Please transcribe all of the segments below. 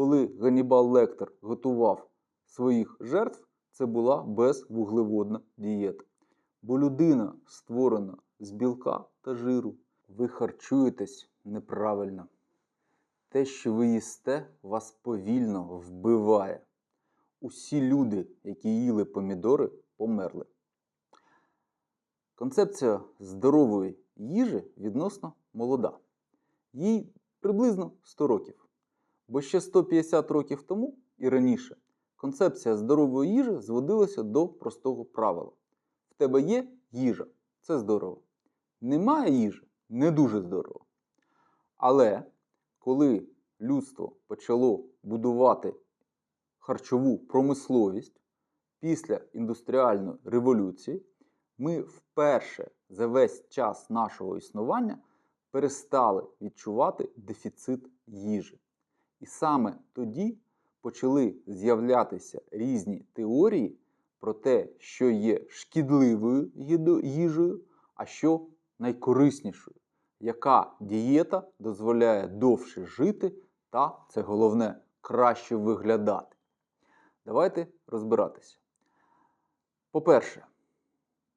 коли Ганнібал Лектор готував своїх жертв, це була безвуглеводна дієта. Бо людина створена з білка та жиру. Ви харчуєтесь неправильно. Те, що ви їсте, вас повільно вбиває. Усі люди, які їли помідори, померли. Концепція здорової їжі відносно молода. Їй приблизно 100 років. Бо ще 150 років тому і раніше концепція здорової їжі зводилася до простого правила. В тебе є їжа це здорово. Немає їжі не дуже здорово. Але коли людство почало будувати харчову промисловість після індустріальної революції, ми вперше за весь час нашого існування перестали відчувати дефіцит їжі. І саме тоді почали з'являтися різні теорії про те, що є шкідливою їжею, а що найкориснішою, яка дієта дозволяє довше жити та, це головне, краще виглядати. Давайте розбиратися. По-перше,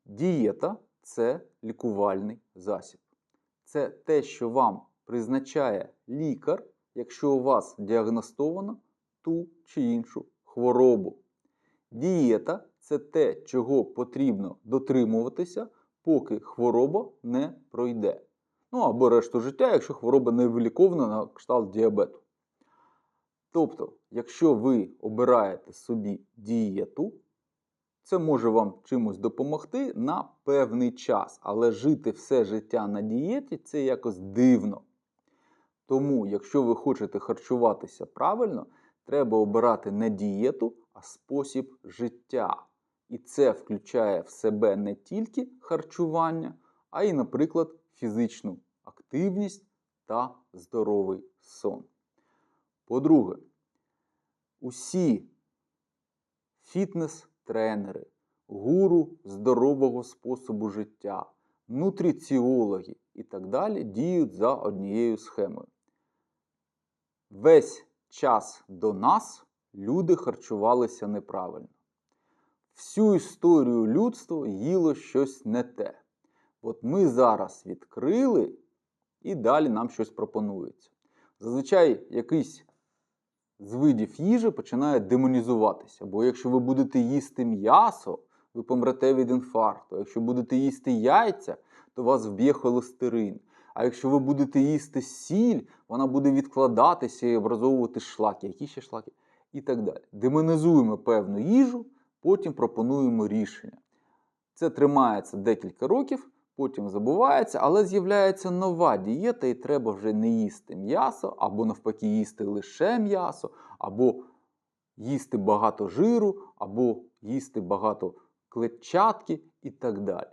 дієта це лікувальний засіб. Це те, що вам призначає лікар, якщо у вас діагностовано ту чи іншу хворобу. Дієта це те, чого потрібно дотримуватися, поки хвороба не пройде. Ну або решту життя, якщо хвороба не вилікована на кшталт діабету. Тобто, якщо ви обираєте собі дієту, це може вам чимось допомогти на певний час, але жити все життя на дієті це якось дивно. Тому, якщо ви хочете харчуватися правильно, треба обирати не дієту, а спосіб життя. І це включає в себе не тільки харчування, а й, наприклад, фізичну активність та здоровий сон. По-друге, усі фітнес-тренери, гуру здорового способу життя, нутриціологи і так далі діють за однією схемою. Весь час до нас люди харчувалися неправильно. Всю історію людства їло щось не те. От ми зараз відкрили, і далі нам щось пропонується. Зазвичай якийсь з видів їжі починає демонізуватися. Бо якщо ви будете їсти м'ясо, ви помрете від інфаркту. Якщо будете їсти яйця, то вас вб'є холестерин. А якщо ви будете їсти сіль, вона буде відкладатися і образовувати шлаки. Які ще шлаки? І так далі. Демонізуємо певну їжу, потім пропонуємо рішення. Це тримається декілька років, потім забувається, але з'являється нова дієта, і треба вже не їсти м'ясо, або навпаки, їсти лише м'ясо, або їсти багато жиру, або їсти багато клетчатки і так далі.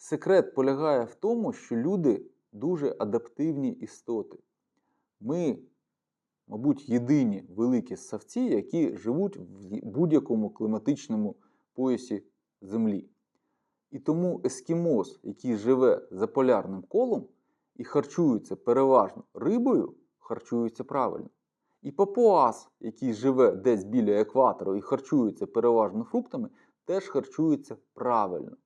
Секрет полягає в тому, що люди дуже адаптивні істоти. Ми, мабуть, єдині великі ссавці, які живуть в будь-якому кліматичному поясі Землі. І тому ескімос, який живе за полярним колом і харчується переважно рибою, харчується правильно. І папуас, який живе десь біля екватору і харчується переважно фруктами, теж харчується правильно.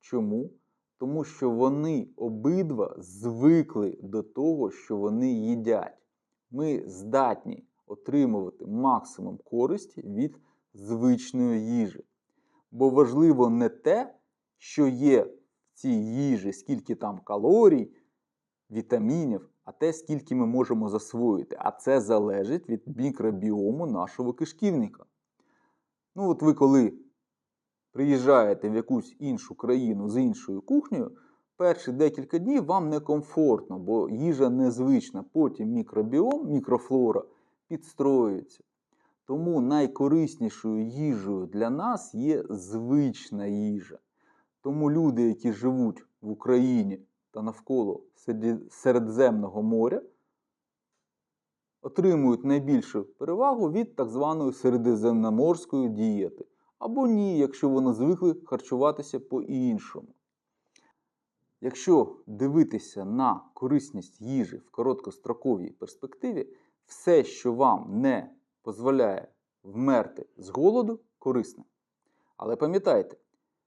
Чому? Тому що вони обидва звикли до того, що вони їдять. Ми здатні отримувати максимум користі від звичної їжі. Бо важливо не те, що є в цій їжі, скільки там калорій, вітамінів, а те, скільки ми можемо засвоїти. А це залежить від мікробіому нашого кишківника. Ну, от ви коли приїжджаєте в якусь іншу країну з іншою кухнею, перші декілька днів вам некомфортно, бо їжа незвична. Потім мікробіом, мікрофлора підстроюється. Тому найкориснішою їжею для нас є звична їжа. Тому люди, які живуть в Україні та навколо Середземного моря, отримують найбільшу перевагу від так званої середземноморської дієти. Або ні, якщо вони звикли харчуватися по-іншому. Якщо дивитися на корисність їжі в короткостроковій перспективі, все, що вам не дозволяє вмерти з голоду, корисне. Але пам'ятайте,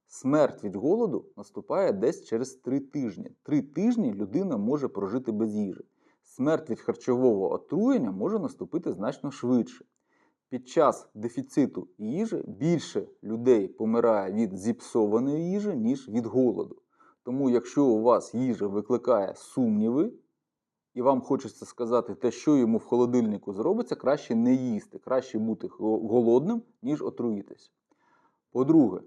смерть від голоду наступає десь через три тижні. Три тижні людина може прожити без їжі. Смерть від харчового отруєння може наступити значно швидше. Під час дефіциту їжі більше людей помирає від зіпсованої їжі, ніж від голоду. Тому, якщо у вас їжа викликає сумніви, і вам хочеться сказати те, що йому в холодильнику зробиться, краще не їсти, краще бути голодним, ніж отруїтися. По-друге,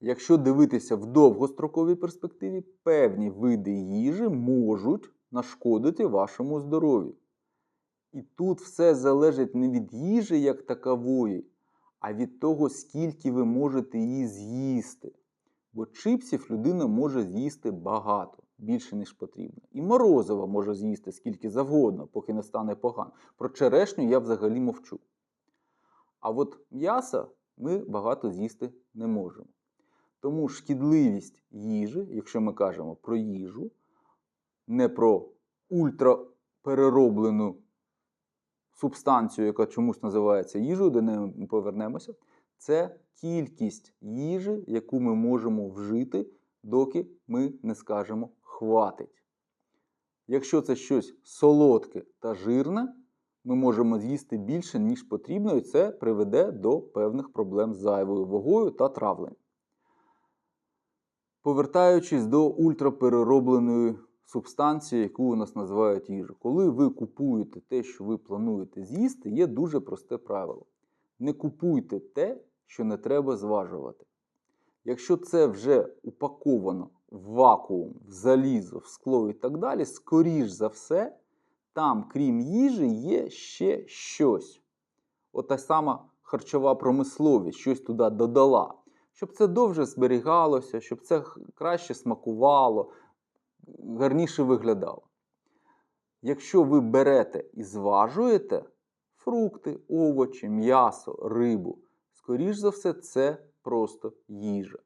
якщо дивитися в довгостроковій перспективі, певні види їжі можуть нашкодити вашому здоров'ю. І тут все залежить не від їжі як такової, а від того, скільки ви можете її з'їсти. Бо чипсів людина може з'їсти багато, більше, ніж потрібно. І морозива може з'їсти скільки завгодно, поки не стане погано. Про черешню я взагалі мовчу. А от м'яса ми багато з'їсти не можемо. Тому шкідливість їжі, якщо ми кажемо про їжу, не про ультраперероблену субстанцію, яка чомусь називається їжею, до неї ми повернемося, це кількість їжі, яку ми можемо вжити, доки ми не скажемо хватить. Якщо це щось солодке та жирне, ми можемо з'їсти більше, ніж потрібно, і це приведе до певних проблем з зайвою вагою та травленням. Повертаючись до ультрапереробленої субстанції, яку у нас називають їжу. Коли ви купуєте те, що ви плануєте з'їсти, є дуже просте правило. Не купуйте те, що не треба зважувати. Якщо це вже упаковано в вакуум, в залізо, в скло і так далі, скоріш за все, там, крім їжі, є ще щось. От та сама харчова промисловість щось туди додала. Щоб це довше зберігалося, щоб це краще смакувало, гарніше виглядало. Якщо ви берете і зважуєте фрукти, овочі, м'ясо, рибу, скоріш за все, це просто їжа.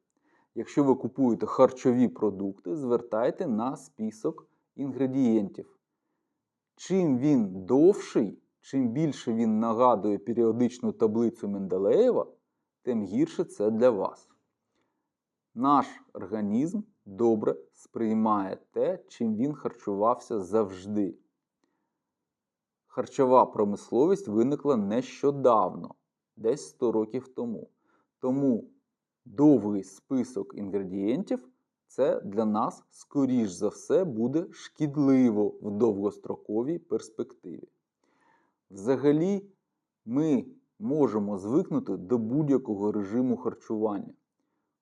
Якщо ви купуєте харчові продукти, звертайте на список інгредієнтів. Чим він довший, чим більше він нагадує періодичну таблицю Менделеєва, тим гірше це для вас. Наш організм добре сприймає те, чим він харчувався завжди. Харчова промисловість виникла нещодавно, десь 100 років тому. Тому довгий список інгредієнтів це для нас, скоріш за все, буде шкідливо в довгостроковій перспективі. Взагалі, ми можемо звикнути до будь-якого режиму харчування.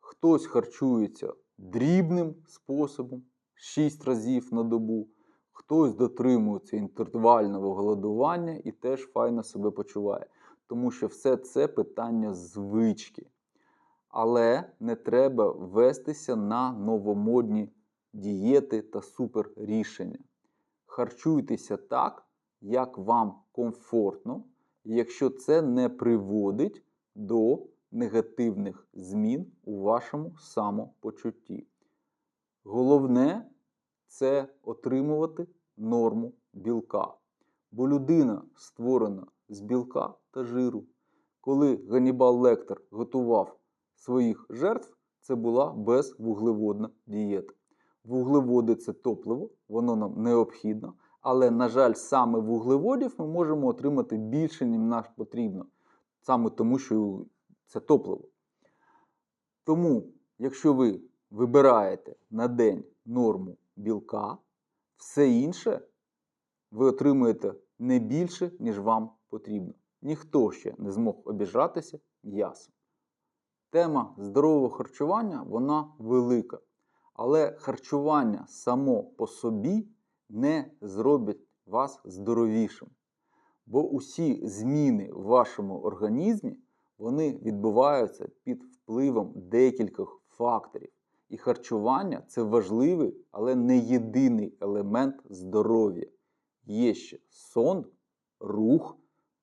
Хтось харчується дрібним способом 6 разів на добу, хтось дотримується інтервального голодування і теж файно себе почуває. Тому що все це питання звички. Але не треба вестися на новомодні дієти та суперрішення. Харчуйтеся так, як вам комфортно, якщо це не приводить до негативних змін у вашому самопочутті. Головне це отримувати норму білка. Бо людина створена з білка та жиру. Коли Ганібал Лектор готував своїх жертв, це була безвуглеводна дієта. Вуглеводи це топливо, воно нам необхідно, але, на жаль, саме вуглеводів ми можемо отримати більше, ніж нам потрібно, саме тому, що це топливо. Тому, якщо ви вибираєте на день норму білка, все інше ви отримуєте не більше, ніж вам потрібно. Ніхто ще не змог обіжатися м'ясом. Тема здорового харчування вона велика. Але харчування само по собі не зробить вас здоровішим. Бо усі зміни в вашому організмі вони відбуваються під впливом декількох факторів. І харчування це важливий, але не єдиний елемент здоров'я. Є ще сон, рух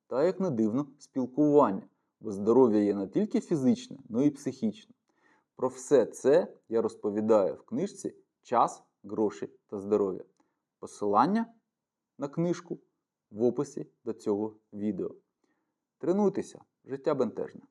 та, як не дивно, спілкування. Бо здоров'я є не тільки фізичне, але й психічне. Про все це я розповідаю в книжці Час, гроші та здоров'я. Посилання на книжку в описі до цього відео. Тренуйтеся, життя бентежне.